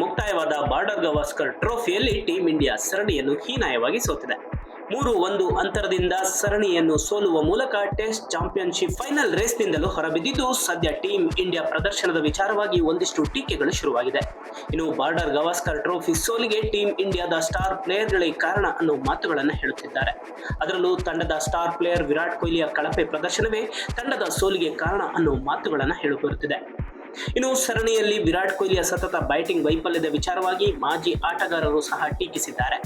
ಮಹತ್ತಾಯವಾದ border Gavaskar ಟ್ರೋಫಿಯಲ್ಲಿ team India ಸರಣಿಯನ್ನು ಹೀನಾಯವಾಗಿ ಸೋತಿದೆ. ಮೂರು ಒಂದು ಅಂತರದಿಂದ ಸರಣಿಯನ್ನು ಸೋಲುವ ಮೂಲಕ ಟೆಸ್ಟ್ ಚಾಂಪಿಯನ್ಶಿಪ್ ಫೈನಲ್ ರೇಸ್ನಿಂದಲೂ ಹೊರಬಿದ್ದಿದ್ದು, ಸದ್ಯ ಟೀಂ ಇಂಡಿಯಾ ಪ್ರದರ್ಶನದ ವಿಚಾರವಾಗಿ ಒಂದಿಷ್ಟು ಟೀಕೆಗಳು ಶುರುವಾಗಿದೆ. ಇನ್ನು ಬಾರ್ಡರ್ ಗವಾಸ್ಕರ್ ಟ್ರೋಫಿ ಸೋಲಿಗೆ ಟೀಂ ಇಂಡಿಯಾದ ಸ್ಟಾರ್ ಪ್ಲೇಯರ್ಗಳೇ ಕಾರಣ ಅನ್ನೋ ಮಾತುಗಳನ್ನು ಹೇಳುತ್ತಿದ್ದಾರೆ. ಅದರಲ್ಲೂ ತಂಡದ ಸ್ಟಾರ್ ಪ್ಲೇಯರ್ ವಿರಾಟ್ ಕೊಹ್ಲಿಯ ಕಳಪೆ ಪ್ರದರ್ಶನವೇ ತಂಡದ ಸೋಲಿಗೆ ಕಾರಣ ಅನ್ನೋ ಮಾತುಗಳನ್ನು ಹೇಳುತ್ತಿದೆ ಇನ್ನು ಸರಣಿಯಲ್ಲಿ ವಿರಾಟ್ ಕೊಹ್ಲಿಯ ಸತತ ಬ್ಯಾಟಿಂಗ್ ವೈಫಲ್ಯದ ವಿಚಾರವಾಗಿ ಮಾಜಿ ಆಟಗಾರರು ಸಹ ಟೀಕಿಸಿದ್ದಾರೆ.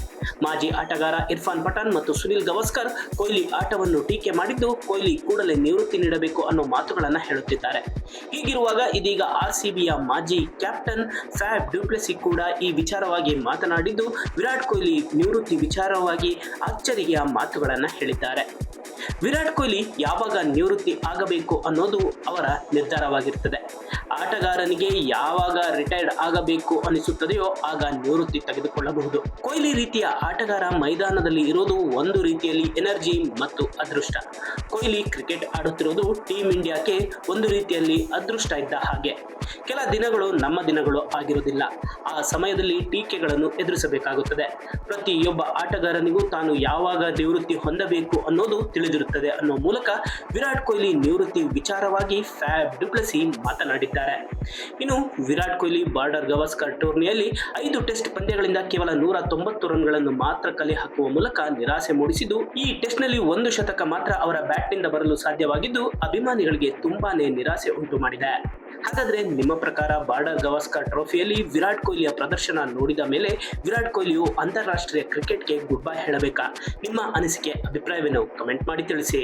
ಮಾಜಿ ಆಟಗಾರ ಇರ್ಫಾನ್ ಪಠಾಣ್ ಮತ್ತು ಸುನಿಲ್ ಗವಾಸ್ಕರ್ ಕೊಹ್ಲಿ ಆಟವನ್ನು ಟೀಕೆ ಮಾಡಿದ್ದು ಕೊಹ್ಲಿ ಕೂಡಲೇ ನಿವೃತ್ತಿ ನೀಡಬೇಕು ಅನ್ನೋ ಮಾತುಗಳನ್ನು ಹೇಳುತ್ತಿದ್ದಾರೆ. ಹೀಗಿರುವಾಗ ಇದೀಗ ಆರ್ ಸಿಬಿಯ ಮಾಜಿ ಕ್ಯಾಪ್ಟನ್ ಫ್ಯಾಬ್ ಡ್ಯೂಪ್ಲೆಸಿ ಕೂಡ ಈ ವಿಚಾರವಾಗಿ ಮಾತನಾಡಿದ್ದು, ವಿರಾಟ್ ಕೊಹ್ಲಿ ನಿವೃತ್ತಿ ವಿಚಾರವಾಗಿ ಅಚ್ಚರಿಯ ಮಾತುಗಳನ್ನು ಹೇಳಿದ್ದಾರೆ. ವಿರಾಟ್ ಕೊಹ್ಲಿ ಯಾವಾಗ ನಿವೃತ್ತಿ ಆಗಬೇಕು ಅನ್ನೋದು ಅವರ ನಿರ್ಧಾರವಾಗಿರ್ತದೆ. ಆಟಗಾರನಿಗೆ ಯಾವಾಗ ರಿಟೈರ್ಡ್ ಆಗಬೇಕು ಅನಿಸುತ್ತದೆಯೋ ಆಗ ನಿವೃತ್ತಿ ತೆಗೆದುಕೊಳ್ಳಬಹುದು. ಕೊಹ್ಲಿ ರೀತಿಯ ಆಟಗಾರ ಮೈದಾನದಲ್ಲಿ ಇರೋದು ಒಂದು ರೀತಿಯಲ್ಲಿ ಎನರ್ಜಿ ಮತ್ತು ಅದೃಷ್ಟ. ಕೊಹ್ಲಿ ಕ್ರಿಕೆಟ್ ಆಡುತ್ತಿರೋದು ಟೀಂ ಇಂಡಿಯಾಕ್ಕೆ ಒಂದು ರೀತಿಯಲ್ಲಿ ಅದೃಷ್ಟ ಇದ್ದ ಹಾಗೆ. ಕೆಲ ದಿನಗಳು ನಮ್ಮ ದಿನಗಳು ಆಗಿರುವುದಿಲ್ಲ. ಆ ಸಮಯದಲ್ಲಿ ಟೀಕೆಗಳನ್ನು ಎದುರಿಸಬೇಕಾಗುತ್ತದೆ. ಪ್ರತಿಯೊಬ್ಬ ಆಟಗಾರನಿಗೂ ತಾನು ಯಾವಾಗ ನಿವೃತ್ತಿ ಹೊಂದಬೇಕು ಅನ್ನೋದು ತಿಳಿದಿರುತ್ತದೆ ಅನ್ನೋ ಮೂಲಕ ವಿರಾಟ್ ಕೊಹ್ಲಿ ನಿವೃತ್ತಿ ವಿಚಾರವಾಗಿ ಫ್ಯಾಬ್ ಡಿಪ್ಲಸಿ ಮಾತನಾಡಿದ್ದಾರೆ. ಇನ್ನು ವಿರಾಟ್ ಕೊಹ್ಲಿ ಬಾರ್ಡರ್ ಗವಾಸ್ಕರ್ ಟೂರ್ನಿಯಲ್ಲಿ ಐದು ಟೆಸ್ಟ್ ಪಂದ್ಯಗಳಿಂದ ಕೇವಲ ನೂರ ತೊಂಬತ್ತು ರನ್ಗಳನ್ನು ಮಾತ್ರ ಕಲೆ ಹಾಕುವ ಮೂಲಕ ನಿರಾಸೆ ಮೂಡಿಸಿದ್ದು, ಈ ಟೆಸ್ಟ್ನಲ್ಲಿ ಒಂದು ಶತಕ ಮಾತ್ರ ಅವರ ಬ್ಯಾಟ್ನಿಂದ ಬರಲು ಸಾಧ್ಯವಾಗಿದ್ದು, ಅಭಿಮಾನಿಗಳಿಗೆ ತುಂಬಾನೇ ನಿರಾಸೆ ಉಂಟು ಮಾಡಿದೆ. ಹಾಗಾದ್ರೆ ನಿಮ್ಮ ಪ್ರಕಾರ ಬಾರ್ಡರ್ ಗವಾಸ್ಕರ್ ಟ್ರೋಫಿಯಲ್ಲಿ ವಿರಾಟ್ ಕೊಹ್ಲಿಯ ಪ್ರದರ್ಶನ ನೋಡಿದ ಮೇಲೆ ವಿರಾಟ್ ಕೊಹ್ಲಿಯು ಅಂತಾರಾಷ್ಟ್ರೀಯ ಕ್ರಿಕೆಟ್ಗೆ ಗುಡ್ ಬೈ ಹೇಳಬೇಕಾ? ನಿಮ್ಮ ಅನಿಸಿಕೆ, ಅಭಿಪ್ರಾಯವೇನು? ಕಮೆಂಟ್ ಮಾಡಿ ತಿಳಿಸಿ.